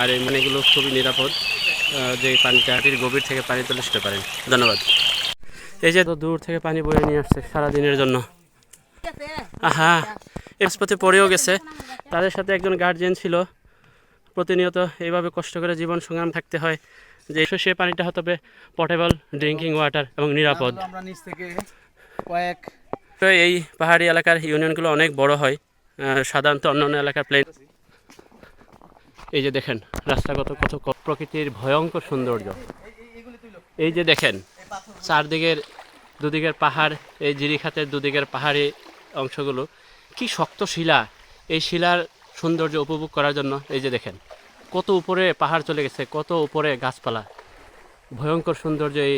আর এই মানেগুলো খুবই নিরাপদ যে পানিটা মাটির গভীর থেকে পানি তুলে সেতে পারেন ধন্যবাদ। এই যে তো দূর থেকে পানি বয়ে নিয়ে আসছে সারাদিনের জন্য। আহা এক্সপথে পড়েও গেছে। তাদের সাথে একজন গার্জিয়ান ছিল। প্রতিনিয়ত এইভাবে কষ্ট করে জীবন সংগ্রাম থাকতে হয় যে সে পানিটা হতে হবে পটেবল ড্রিঙ্কিং ওয়াটার এবং নিরাপদ। কয়েক তো এই পাহাড়ি এলাকার ইউনিয়নগুলো অনেক বড় হয় সাধারণত অন্যান্য এলাকার প্লেন এই যে দেখেন, রাস্তাগত কত কত প্রকৃতির ভয়ঙ্কর সৌন্দর্য। এই যে দেখেন, চারদিকের দুদিকের পাহাড়, এই জিরিখাতের দুদিকের পাহাড়ি অংশগুলো, কি শক্ত শিলা। এই শিলার সৌন্দর্য উপভোগ করার জন্য এই যে দেখেন, কত উপরে পাহাড় চলে গেছে, কত উপরে গাছপালা। ভয়ঙ্কর সৌন্দর্য এই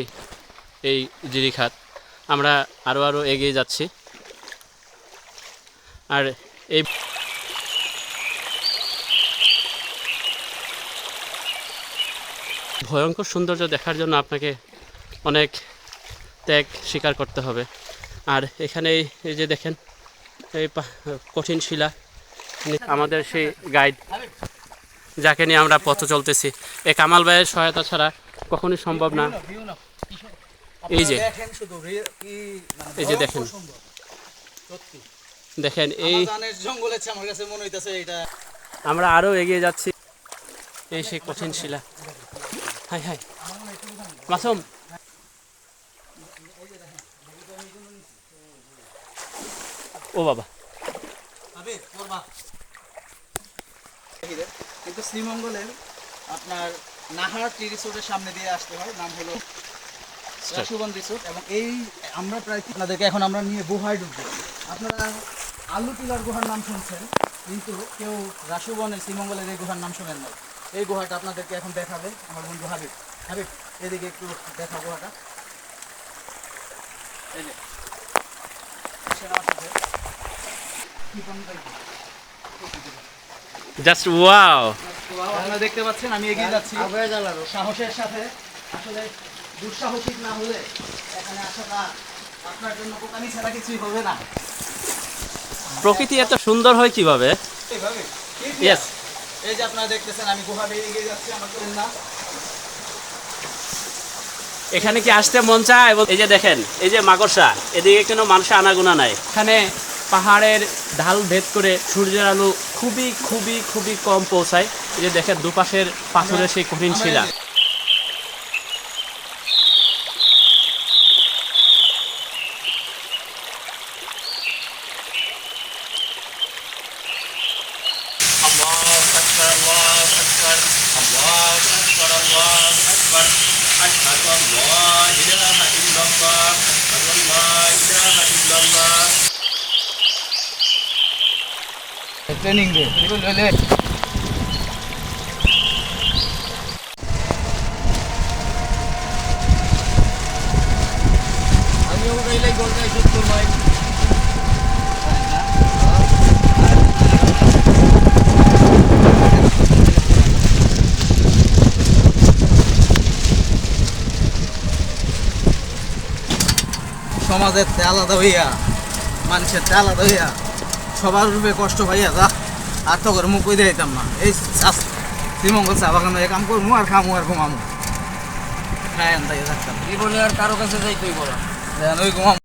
এই জিরিখাত। আমরা আরও আরও এগিয়ে যাচ্ছি। আর এই ভয়ঙ্কর সৌন্দর্য দেখার জন্য আপনাকে অনেক ত্যাগ স্বীকার করতে হবে। আর এখানে এই- যে দেখেন এই কঠিন শিলা। আমাদের সেই গাইড যাকে নিয়ে আমরা পথ চলতেছি। এই কামাল ভাইয়ের সহায়তা ছাড়া কখনোই সম্ভব না। এই যে এই যে দেখেন। দেখেন এই জঙ্গলে আমার কাছে মনে হইতাছে এটা আমরা আরও এগিয়ে যাচ্ছি। এই সেই কঠিন শিলা। Hi hi. মাসুম। ও বাবা। কিন্তু শ্রীমঙ্গলের আপনার নাহার টি রিসোর্টের সামনে দিয়ে আসতে হয়। নাম হলো রাসুবন রিসোর্ট এবং এই আমরা প্রায় আপনাদেরকে এখন আমরা নিয়ে গুহায় ঢুকবো। আপনারা আলু টিলার গুহার নাম শুনছেন কিন্তু কেউ রাসুবনের শ্রীমঙ্গলের এই গুহার নাম শোনেন না এই গুহাটা আপনাদেরকে এখন দেখাবে আমার বন্ধু হাবিব। হাবিব এদিকে একটু দেখা গুহাটা। এই যে? জাস্ট ওয়াও আপনারা দেখতে পাচ্ছেন আমি এগিয়ে যাচ্ছি। সাহসের সাথে আসলে দুঃসাহসিক না হলে এখানে আসাটা আপনার জন্য বোকামি ছাড়া কিছুই হবে না। প্রকৃতি এত সুন্দর হয় কীভাবে? ইয়েস এই যে আপনারা দেখতেছেন আমি গুহা বেরিয়ে যাচ্ছি না। এখানে কি আসতে মন চায়? এবং এই যে দেখেন এই যে মাকড়সা এদিকে কোনো মানুষের আনাগোনা নাই। এখানে পাহাড়ের ঢাল ভেদ করে সূর্যের আলো খুবই খুবই খুবই কম পৌঁছায়। এই যে দেখেন দুপাশের পাথরের সেই কঠিন শিলা। أكبر الله أكبر الله أكبر الله أكبر أشهد أن لا إله إلا الله أشهد أن لا إله إلا الله Training day. সমাজের তে আলাদা হইয়া মানুষের তে আলাদা হইয়া সবার রূপে কষ্ট ভাইয়া যা আর তো করে মুখ কই দিতাম না। এই শ্রীমঙ্গল চা বাগান এই কাম করব আর খামু আর ঘুমামু। হ্যাঁ থাকতাম। জীবনে আর কারও কাছে যাইতেই বলো দেন ওই ঘুমাম।